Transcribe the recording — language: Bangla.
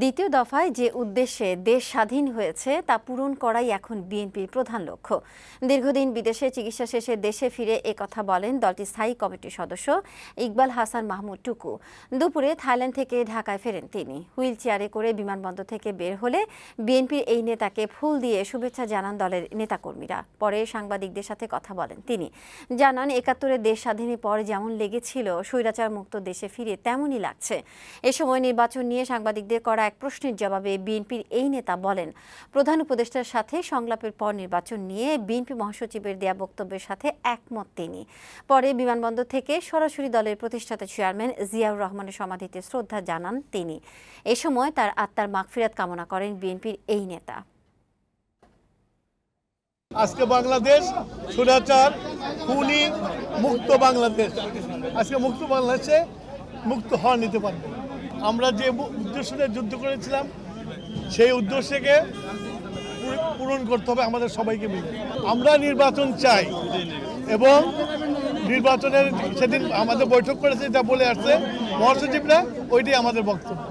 দ্বিতীয় দফায় যে উদ্দেশ্যে দেশ স্বাধীন হয়েছে, তা পূরণ করাই এখন বিএনপির প্রধান লক্ষ্য। দীর্ঘদিন বিদেশে চিকিৎসা শেষে দেশে ফিরে এ কথা বলেন দলটির স্থায়ী কমিটির সদস্য ইকবাল হাসান মাহমুদ টুকু। দুপুরে থাইল্যান্ড থেকে ঢাকায় ফেরেন তিনি। হুইল চেয়ারে করে বিমানবন্দর থেকে বের হলে বিএনপির এই নেতাকে ফুল দিয়ে শুভেচ্ছা জানান দলের নেতাকর্মীরা। পরে সাংবাদিকদের সাথে কথা বলেন তিনি। জানান, একাত্তরে দেশ স্বাধীনের পর যেমন লেগেছিল স্বৈরাচার মুক্ত দেশে ফিরে তেমনই লাগছে। এ সময় নির্বাচন নিয়ে সাংবাদিকদের করা এক প্রশ্নের জবাবে বিএনপির এই নেতা বলেন, প্রধান উপদেষ্টার সাথে সংলাপের পর নির্বাচন নিয়ে বিএনপি মহাসচিবের দেয়া বক্তব্যের সাথে একমত তিনি। পরে বিমানবন্দর থেকে সরাসরি দলের প্রতিষ্ঠাতা চেয়ারম্যান জিয়াউর রহমানের সমাধিতে শ্রদ্ধা জানান তিনি। এ সময় তার আত্মার মাগফিরাত কামনা করেন বিএনপির এই নেতা। আজকে বাংলাদেশ সুরাচার, খুনি, মুক্ত বাংলাদেশ। আজকে মুক্ত বাংলাদেশে মুক্ত হওয়া নিতে পারবে আমরা যে উদ্দেশ্যে যুদ্ধ করেছিলাম, সেই উদ্দেশ্যকে পূরণ করতে হবে আমাদের সবাইকে মিলে। আমরা নির্বাচন চাই এবং নির্বাচনের সেদিন আমাদের বৈঠক করেছে, যা বলে আসছে মহাসচিবরা, ওইটাই আমাদের বক্তব্য।